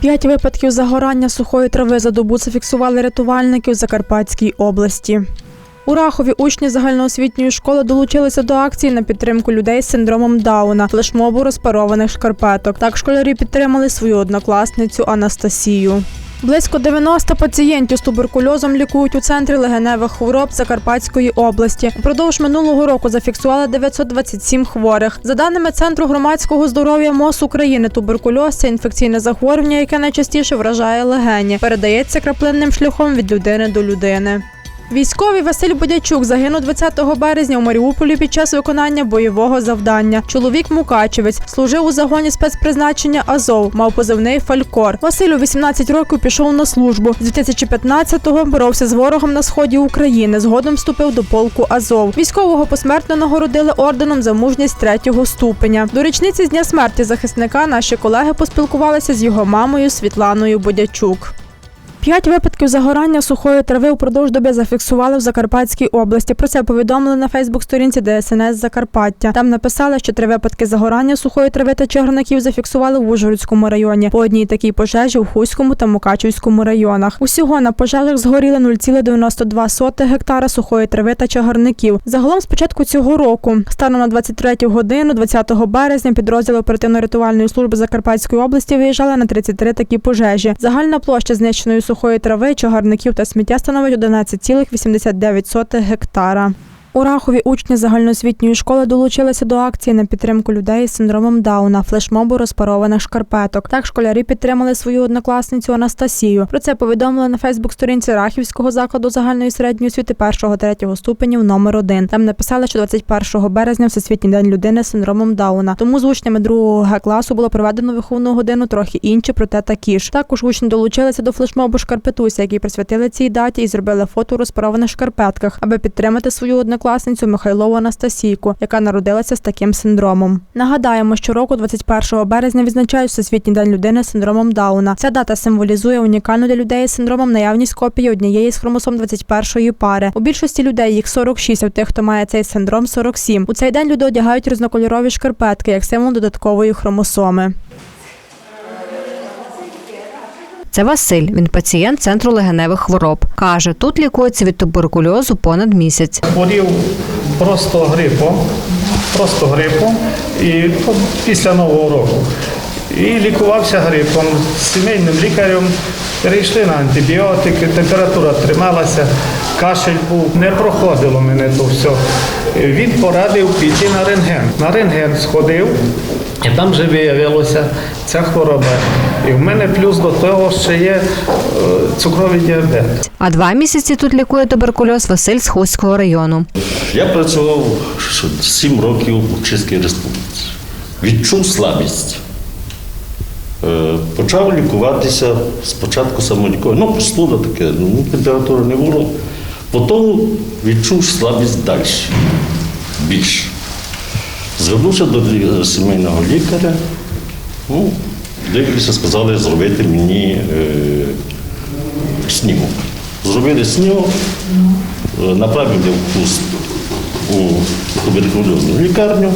П'ять випадків загорання сухої трави за добу зафіксували рятувальники в Закарпатській області. У Рахові учні загальноосвітньої школи долучилися до акції на підтримку людей з синдромом Дауна, флешмобу розпарованих шкарпеток. Так школярі підтримали свою однокласницю Анастасію. Близько 90 пацієнтів з туберкульозом лікують у центрі легеневих хвороб Закарпатської області. Упродовж минулого року зафіксували 927 хворих. За даними Центру громадського здоров'я МОЗ України, туберкульоз це інфекційне захворювання, яке найчастіше вражає легені. Передається краплинним шляхом від людини до людини. Військовий Василь Бодячук загинув 20 березня у Маріуполі під час виконання бойового завдання. Чоловік Мукачевець служив у загоні спецпризначення Азов, мав позивний Фалькор. Василь у 18 років пішов на службу. З 2015-го боровся з ворогом на сході України. Згодом вступив до полку Азов. Військового посмертно нагородили орденом за мужність третього ступеня. До річниці з дня смерті захисника наші колеги поспілкувалися з його мамою Світланою Бодячук. П'ять випадків загорання сухої трави упродовж доби зафіксували в Закарпатській області. Про це повідомили на Фейсбук-сторінці ДСНС Закарпаття. Там написали, що три випадки загорання сухої трави та чагарників зафіксували в Ужгородському районі. По одній такій пожежі в Хуському та Мукачівському районах. Усього на пожежах згоріли 0,92 гектара сухої трави та чагарників. Загалом з початку цього року, станом на 23 годину, 20 березня, підрозділи оперативно-рятувальної служби Закарпатської області виїжджали на 33 такі пожежі. Загальна площа знищеної сухої трави, чагарників та сміття становить 11,89 гектара. У Рахові учні загальноосвітньої школи долучилися до акції на підтримку людей з синдромом Дауна, флешмобу розпарованих шкарпеток. Так школярі підтримали свою однокласницю Анастасію. Про це повідомили на Фейсбук-сторінці Рахівського закладу загальної середньої освіти 1-3 ступенів номер 1 Там написали, що 21 березня Всесвітній день людини з синдромом Дауна. Тому з учнями 2 Г класу було проведено виховну годину трохи інші, проте такі ж. Також учні долучилися до флешмобу Шкарпетуся, який присвятили цій даті і зробили фото у розпарованих шкарпетках, аби підтримати свою однокласницю Михайлову Анастасійку, яка народилася з таким синдромом. Нагадаємо, що року 21 березня відзначають Всесвітній день людини з синдромом Дауна. Ця дата символізує унікальну для людей з синдромом наявність копії однієї з хромосом 21-ї пари. У більшості людей їх 46, а в тих, хто має цей синдром, 47. У цей день люди одягають різнокольорові шкарпетки як символ додаткової хромосоми. Це Василь. Він пацієнт центру легеневих хвороб. Каже, тут лікується від туберкульозу понад місяць. Хворів просто грипом, просто грипом і після Нового року. І лікувався грипом з сімейним лікарем. Перейшли на антибіотики, температура трималася, кашель був. Не проходило мене то все. Він порадив піти на рентген. На рентген сходив, і там вже виявилося ця хвороба. І в мене плюс до того ще є е, цукровий діабет. А два місяці тут лікує туберкульоз Василь з Хуського району. Я працював сім років у Чеській Республіці. Відчув слабість. Е, Почав лікуватися спочатку самоліково. Ну, простуда таке, ну, температури не було. Потім відчув слабість далі, більше. Звернувся до сімейного лікаря. Ну, дивлюся, сказали зробити мені е, снімок. Зробили снімок, е, направили в куст у туберкульозну лікарню.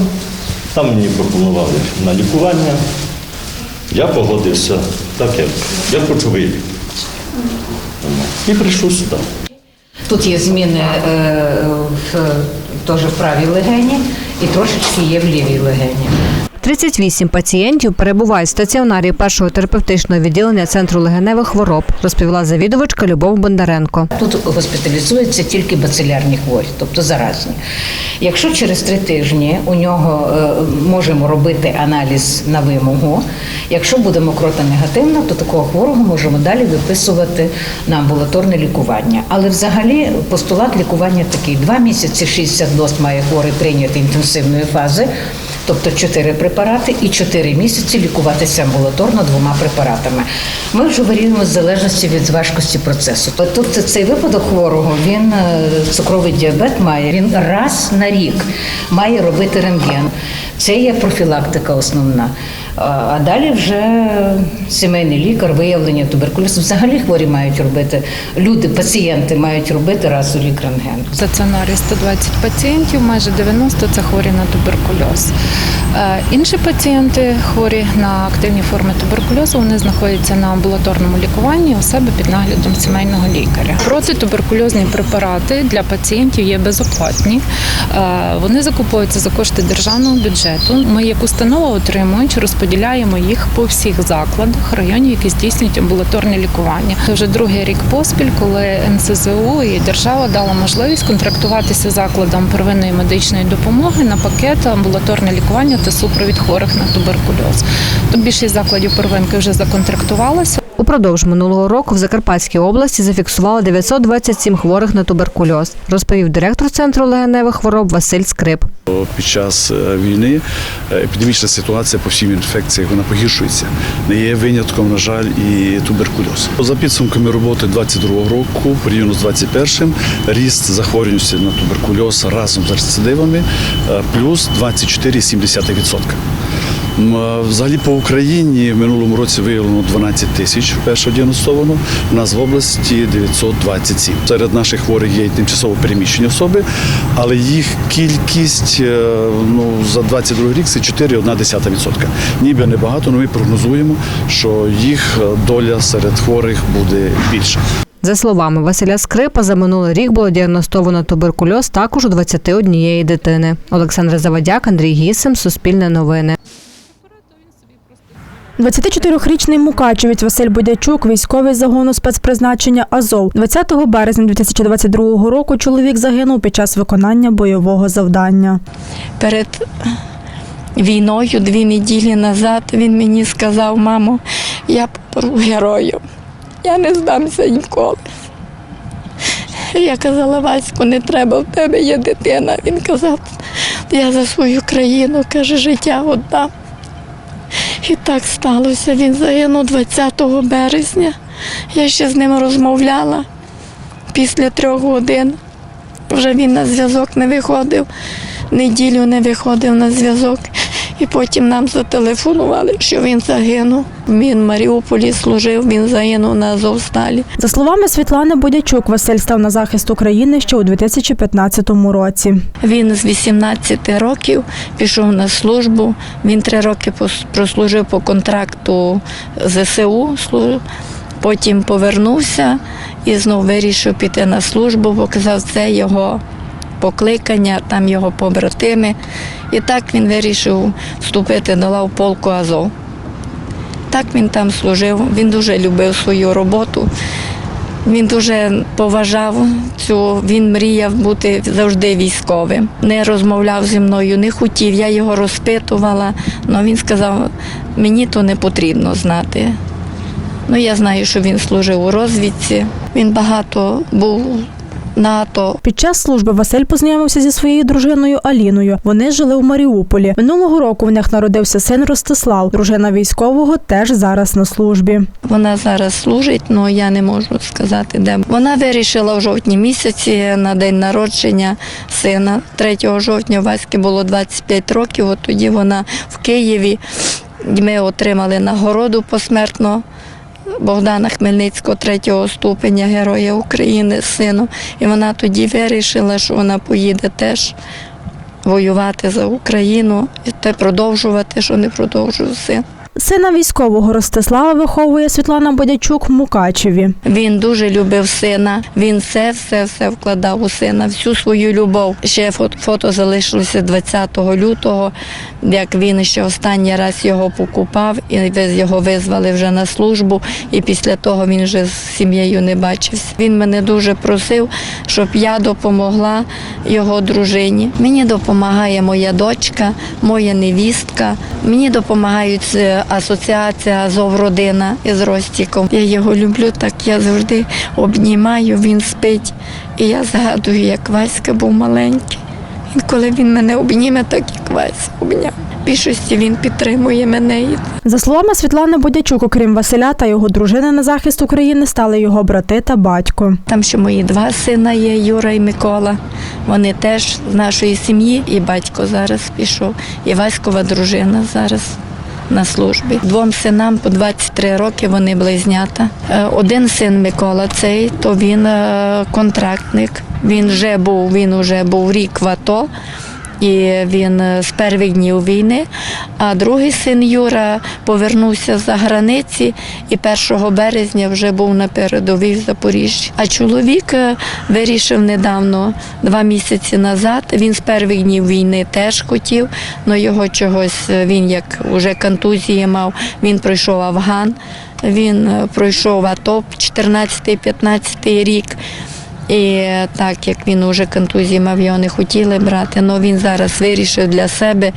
Там мені пропонували на лікування. Я погодився, так як я хочу вилікуватися. І прийшов сюди. Тут є зміни е, в, теж в правій легені і трошечки є в лівій легені. 38 пацієнтів перебувають в стаціонарі першого терапевтичного відділення центру легеневих хвороб, розповіла завідувачка Любов Бондаренко. Тут госпіталізуються тільки бацилярні хворі, тобто заразні. Якщо через три тижні у нього е, можемо робити аналіз на вимогу, якщо буде мокрота негативна, то такого хворого можемо далі виписувати на амбулаторне лікування. Але взагалі постулат лікування такий: два місяці 60 доз має хворий прийняти інтенсивної фази. Тобто 4 препарати і 4 місяці лікуватися амбулаторно двома препаратами. Ми вже варіємо в залежності від важкості процесу. Тобто цей випадок хворого він е, цукровий діабет має. Він раз на рік має робити рентген. Це є профілактика основна. А далі вже сімейний лікар, виявлення туберкульозу. Взагалі хворі мають робити, люди, пацієнти мають робити раз у рік. В стаціонарі 120 пацієнтів, майже 90 це хворі на туберкульоз. Е, Інші пацієнти хворі на активні форми туберкульозу, вони знаходяться на амбулаторному лікуванні у себе під наглядом сімейного лікаря. Протитуберкульозні препарати для пацієнтів є безоплатні. Е, Вони закуповуються за кошти державного бюджету. Ми як установа отримуючи, розподіляємо їх по всіх закладах районів, які здійснюють амбулаторне лікування. Це вже другий рік поспіль, коли НСЗУ і держава дала можливість контрактуватися закладом первинної медичної допомоги на пакет амбулаторне лікування та супровід хворих на туберкульоз. То більшість закладів первинки вже законтрактувалася. Упродовж минулого року в Закарпатській області зафіксували 927 хворих на туберкульоз, розповів директор центру легеневих хвороб Василь Скрип. Під час е, війни е, епідемічна ситуація по всім інфекціях вона погіршується. Не є винятком, на жаль, і туберкульоз. За підсумками роботи 22 року, порівняно з 21 ріст захворюваності на туберкульоз разом з рецидивами е, плюс 24,7%. Взагалі по Україні в минулому році виявлено 12 тисяч вперше діагностовано. У нас в області 927. Серед наших хворих є тимчасово переміщені особи, але їх кількість е, ну, за 22 рік це 4,1%. Ніби небагато, але ми прогнозуємо, що їх е, доля серед хворих буде більша. За словами Василя Скрипа, за минулий рік було діагностовано туберкульоз також у 21 дитини. Олександр Завадяк, Андрій Гісим, Суспільне новини. 24-річний мукачевець Василь Будячук, військовий загону спецпризначення Азов. 20 березня 2022 року чоловік загинув під час виконання бойового завдання. перед війною, дві неділі назад, він мені сказав, мамо, я попру герою. Я не здамся ніколи. Я казала, Ваську, не треба, в тебе є дитина. Він казав, я за свою країну, каже, життя одна. І так сталося. Він загинув 20 березня. Я ще з ним розмовляла після трьох годин. Вже він на зв'язок не виходив, неділю не виходив на зв'язок. І потім нам зателефонували, що він загинув. Він в Маріуполі служив, він загинув на Азовсталі. За словами Світлани Будячук, Василь став на захист України ще у 2015 році. Він з 18 років пішов на службу. Він три роки прослужив по контракту ЗСУ. Потім повернувся і знов вирішив піти на службу, бо казав, це його покликання, там його побратими. І так він вирішив вступити до лав полку Азов. Так він там служив. Він дуже любив свою роботу. Він дуже поважав цю, він мріяв бути завжди військовим. Не розмовляв зі мною, не хотів. Я його розпитувала, але він сказав, мені то не потрібно знати. Ну, я знаю, що він служив у розвідці. Він багато був НАТО. Під час служби Василь познайомився зі своєю дружиною Аліною. Вони жили у Маріуполі. Минулого року в них народився син Ростислав. Дружина військового теж зараз на службі. Вона зараз служить, але я не можу сказати, де. Вона вирішила в жовтні місяці на день народження сина. 3 жовтня Васьки було 25 років. От тоді вона в Києві. Ми отримали нагороду посмертно. Богдана Хмельницького третього ступеня Героя України з сином. І вона тоді вирішила, що вона поїде теж воювати за Україну і те продовжувати, що не продовжує син. Сина військового Ростислава виховує Світлана Бодячук в Мукачеві. Він дуже любив сина. Він все, все, все вкладав у сина, всю свою любов. Ще фото, залишилося 20 лютого, як він ще останній раз його покупав, і його визвали вже на службу. І після того він вже з сім'єю не бачився. Він мене дуже просив, щоб я допомогла його дружині. Мені допомагає моя дочка, моя невістка. Мені допомагають е, асоціація Азов родина із Ростіком. Я його люблю, так я завжди обнімаю, він спить. І я згадую, як Васька був маленький. І коли він мене обніме, так як Вася обняв. Більшості він підтримує мене. За словами Світлани Бодячук, окрім Василя та його дружини на захист України, стали його брати та батько. Там ще мої два сина є, Юра і Микола. Вони теж з нашої сім'ї, і батько зараз пішов, і Васькова дружина зараз на службі. Двом синам по 23 роки вони близнята. Е, Один син Микола, цей то він е, контрактник. Він вже був, він вже був рік в АТО. І він е, з перших днів війни. А другий син Юра повернувся з-за границі і 1 березня вже був на передовій в Запоріжжі. А чоловік е, вирішив недавно, два місяці назад. Він з перших днів війни теж хотів, але його чогось е, він як вже контузії мав. Він пройшов Афган, він пройшов АТО 14-15 рік. І так як він уже контузії мав, його не хотіли брати, але він зараз вирішив для себе,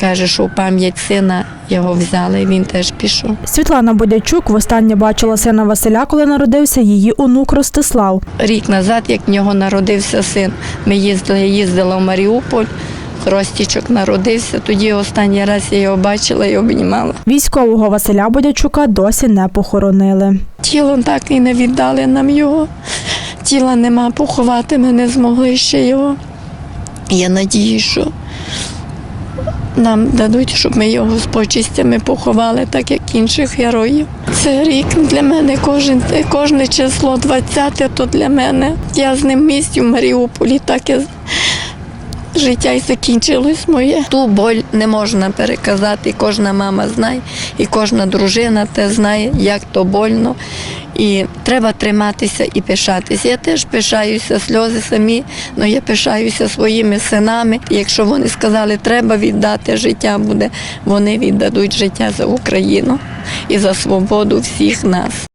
каже, що в пам'ять сина його взяли, і він теж пішов. Світлана Бодячук востаннє бачила сина Василя, коли народився її онук Ростислав. Рік назад, як в нього народився син, ми їздили, я їздила в Маріуполь, Ростічок народився, тоді останній раз я його бачила і обнімала. Військового Василя Бодячука досі не похоронили. Тіло так і не віддали нам його. Тіла нема, поховати ми не змогли ще його. Я надію, що нам дадуть, щоб ми його з почистями поховали, так як інших героїв. Це рік для мене кожен, кожне число 20 то для мене. Я з ним в місті в Маріуполі, так і життя і закінчилось моє. Ту боль не можна переказати. Кожна мама знає, і кожна дружина те знає, як то больно. І треба триматися і пишатися. Я теж пишаюся, сльози самі, але я пишаюся своїми синами. Якщо вони сказали, треба віддати життя буде, вони віддадуть життя за Україну і за свободу всіх нас.